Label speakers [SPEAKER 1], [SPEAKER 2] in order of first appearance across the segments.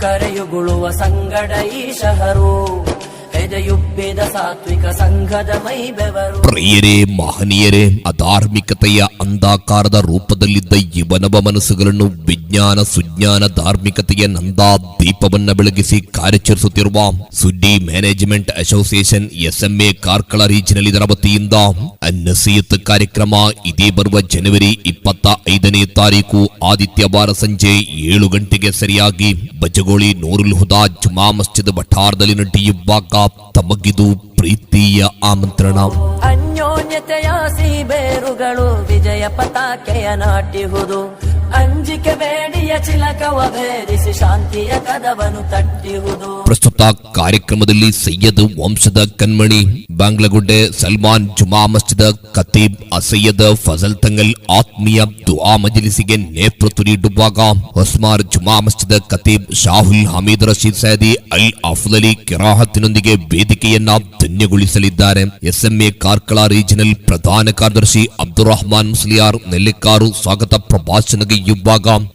[SPEAKER 1] ಕರೆಯುಗುಳುವ ಸಂಗಡ ಈ ಶಹರು.
[SPEAKER 2] ಪ್ರಿಯರೇ, ಮಹನೀಯರೇ, ಅಧಾರ್ಮಿಕತೆಯ ಅಂಧಾಕಾರದ ರೂಪದಲ್ಲಿದ್ದ ಯುವನವ ಮನಸ್ಸುಗಳನ್ನು ವಿಜ್ಞಾನ, ಸುಜ್ಞಾನ, ಧಾರ್ಮಿಕತೆಯ ನಂದಾ ದೀಪವನ್ನ ಬೆಳಗಿಸಿ ಕಾರ್ಯಾಚರಿಸುತ್ತಿರುವ ಸುಡ್ಡಿ management association SMA Karkala regional ಇದರ ವತಿಯಿಂದ ನಸೀತ್ ಕಾರ್ಯಕ್ರಮ ಇದೇ ಬರುವ ಜನವರಿ ಇಪ್ಪತ್ತ ಐದನೇ ತಾರೀಕು ಆದಿತ್ಯವಾರ ಸಂಜೆ ಏಳು ಗಂಟೆಗೆ ಸರಿಯಾಗಿ ಬಜಗೋಳಿ ನೂರುಲ್ ಹುದಾ ಜುಮಾ ಮಸ್ಜಿದ್ ವಠಾರದಲ್ಲಿ ನಡೆಯುವಾಗ ತಮಗಿದು ಪ್ರೀತಿಯ ಆಮಂತ್ರಣ.
[SPEAKER 1] ಅನ್ಯೋನ್ಯತೆಯ ಬೇರುಗಳು ವಿಜಯ ಪತಾಕೆಯ ನಾಟಿಹುದು. ಅಂಜಿಕೆ ಬೇಡಿಯ ಚಿಲಕವ ಶಾಂತಿಯ ಕದವನು ತಟ್ಟಿಹುದು
[SPEAKER 2] ಪ್ರಸ್ತುತ ಕಾರ್ಯಕ್ರಮದಲ್ಲಿ ಸೈಯದ್ ವಂಶದ ಕಣ್ಮಣಿ, ಬಾಂಗ್ಲಗುಡ್ಡೆ ಸಲ್ಮಾನ್ ಜುಮಾ ಮಸ್ಜಿದ್ ಖತೀಬ್ ಅಸೈಯದ್ ಫಜಲ್ ತಂಗಲ್ ಆತ್ಮೀಯ ದುಆ ಮಜಲಿಸಿಗೆ ನೇತೃತ್ವ ನೀಡುವಾಗ ಹೊಸ್ಮಾರ್ ಜುಮಾ ಮಸ್ಜಿದ್ ಖತೀಬ್ ಶಾಹುಲ್ ಹಮೀದ್ ರಶೀದ್ ಸೈದಿ ಅಲ್ ಅಫ್ಲಲಿ ಕಿರಾಹತ್ತಿನೊಂದಿಗೆ ವೇದಿಕೆಯನ್ನ ಧನ್ಯಗೊಳಿಸಲಿದ್ದಾರೆ. ಎಸ್ಎಂಎ ಕಾರ್ಕಳ ರೀಜನಲ್ ಪ್ರಧಾನ ಕಾರ್ಯದರ್ಶಿ ಅಬ್ದುಲ್ ರಹಮಾನ್ ಮುಸ್ಲಿಯಾರ್, ನೆಲ್ಲಿಕಾರು, ಸ್ವಾಗತ ಪ್ರಭಾಷಣಗೈಯುವಾಗ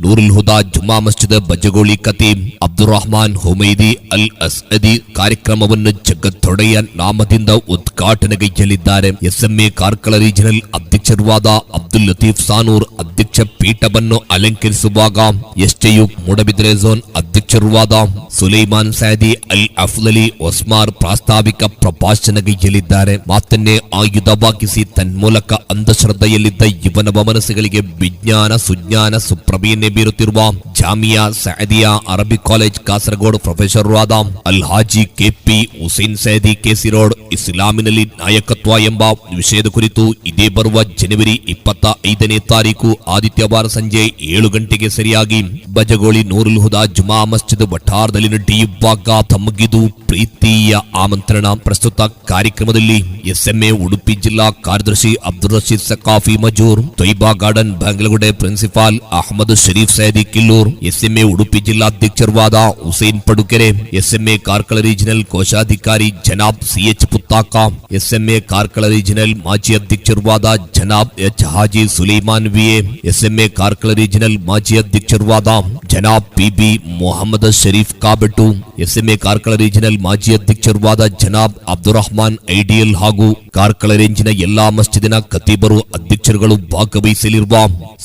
[SPEAKER 2] ನೂರುಲ್ ಹುದಾ ಜುಮಾ ಮಸ್ಜಿದ್ ಬಜಗೋಳಿ ಕತೀಮ್ ಅಬ್ದುಲ್ ರಹಮಾನ್ ಹುಮೈದಿ ಅಲ್ ಅಸ್ಅದಿ ಕಾರ್ಯಕ್ರಮವನ್ನು ಜಗತ್ತೊಡೆಯ ನಾಮದಿಂದ ಉದ್ಘಾಟನೆಗೈಯಲಿದ್ದಾರೆ ಎಸ್ಎಂಎ ಕಾರ್ಕಳ ರೀಜನಲ್ ಅಧ್ಯಕ್ಷರುವಾದ ಅಬ್ದುಲ್ ಲತೀಫ್ ಸಾನೂರ್ ಅಧ್ಯಕ್ಷ ಪೀಠವನ್ನು ಅಲಂಕರಿಸುವಾಗ ಎಸ್ಟಿಯು ಮೂಡಬಿದ್ರೆ ಝೋನ್ ಅಧ್ಯಕ್ಷರುವಾದ ಸುಲೈಮಾನ್ ಸಾದಿ ಅಲ್ ಅಫ್ಲಲಿ ಒಸ್ಮಾರ್ ಪ್ರಾಸ್ತಾವಿಕ ಪ್ರಭಾಷಣಗೈಯಲ್ಲಿದ್ದಾರೆ. ಮಾತನ್ನೇ ಆಯುಧವಾಗಿಸಿ ತನ್ಮೂಲಕ ಅಂಧಶ್ರದ್ಧೆಯಲ್ಲಿದ್ದ ಯುವನವ ಮನಸ್ಸುಗಳಿಗೆ ವಿಜ್ಞಾನ, ಸುಜ್ಞಾನ, ಸುಪ್ರಭೆಯನ್ನೇ ಬೀರುತ್ತಿರುವ ಸೈದಿಯಾ, ಅರಬಿ ಕಾಲೇಜ್, ಕಾಸರಗೋಡು ಪ್ರೊಫೆಸರ್ ಆದ Al Haji KP, Hussain Saidi, KC road, ಇಸ್ಲಾಮಿನಲ್ಲಿ ನಾಯಕತ್ವ ಎಂಬ ವಿಷಯದ ಕುರಿತು ಇದೇ ಬರುವ ಜನವರಿ ಇಪ್ಪತ್ತ ಐದನೇ ತಾರೀಕು ಆದಿತ್ಯವಾರ ಸಂಜೆ ಏಳು ಗಂಟೆಗೆ ಸರಿಯಾಗಿ ಬಜಗೋಳಿ ನೂರುಲ್ ಹುದಾ ಜುಮಾ ಮಸ್ಜಿದ್ ವಠಾರದಲ್ಲಿ ನಡೆಯುವಾಗ ತಮಗಿದು ಪ್ರೀತಿಯ ಆಮಂತ್ರಣ. ಪ್ರಸ್ತುತ ಕಾರ್ಯಕ್ರಮದಲ್ಲಿ ಎಸ್ಎಂಎ, ಉಡುಪಿ ಜಿಲ್ಲಾ ಕಾರ್ಯದರ್ಶಿ Abdul Rasheed Sakhafi Majoor, Toiba garden, Banglagude principal Ahmed Shareef Saidi Killur SMA Udupi ಜಿಲ್ಲಾಧ್ಯಕ್ಷರುವಾದ Hussain Padukere. SMA Karkala regional ಕೋಶಾಧಿಕಾರಿ ಜನಾಬ್ CH Puttaka. SMA Karkala regional ಮಾಜಿ ಅಧ್ಯಕ್ಷರುವಾದ ಜನಾಬ್ H Haji Sulaiman VA SMA Karkala regional ಮಾಜಿ ಅಧ್ಯಕ್ಷರುವಾದ ಜನಾಬ್ PB Mohammed Shareef Kabettu. SMA Karkala regional ಮಾಜಿ ಅಧ್ಯಕ್ಷರುವಾದ ಜನಾಬ್ Abdul Rahman ideal ಹಾಗೂ ಕಾರ್ಕಳ ರೇಂಜಿನ ಎಲ್ಲಾ ಮಸ್ಜಿದಿನ ಕತೀಬರು ಅಧ್ಯಕ್ಷರುಗಳು ಭಾಗವಹಿಸಲಿರುವ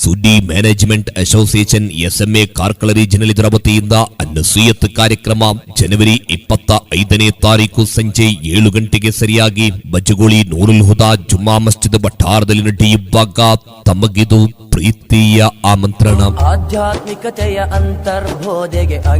[SPEAKER 2] ಸುಡ್ಡಿ management association SMA Karkala regional ಇದರ ವತಿಯಿಂದ ಅನ್ನಸೂಯತ್ ಕಾರ್ಯಕ್ರಮ ಜನವರಿ ಇಪ್ಪತ್ತ ಐದನೇ ತಾರೀಕು ಸಂಜೆ ಏಳು ಗಂಟೆಗೆ ಸರಿಯಾಗಿ ಬಜಗೋಳಿ ನೂರುಲ್ ಹುದಾ ಜುಮ್ಮಾ ಮಸ್ಜಿದ್ ವಠಾರದಲ್ಲಿ ನಡೆಯುವಾಗ ತಮಗಿದು ಪ್ರೀತಿಯ ಆಮಂತ್ರಣ.
[SPEAKER 1] ಆಧ್ಯಾತ್ಮಿಕತೆಯ ಅಂತರ್ಬೋಧೆಗೆ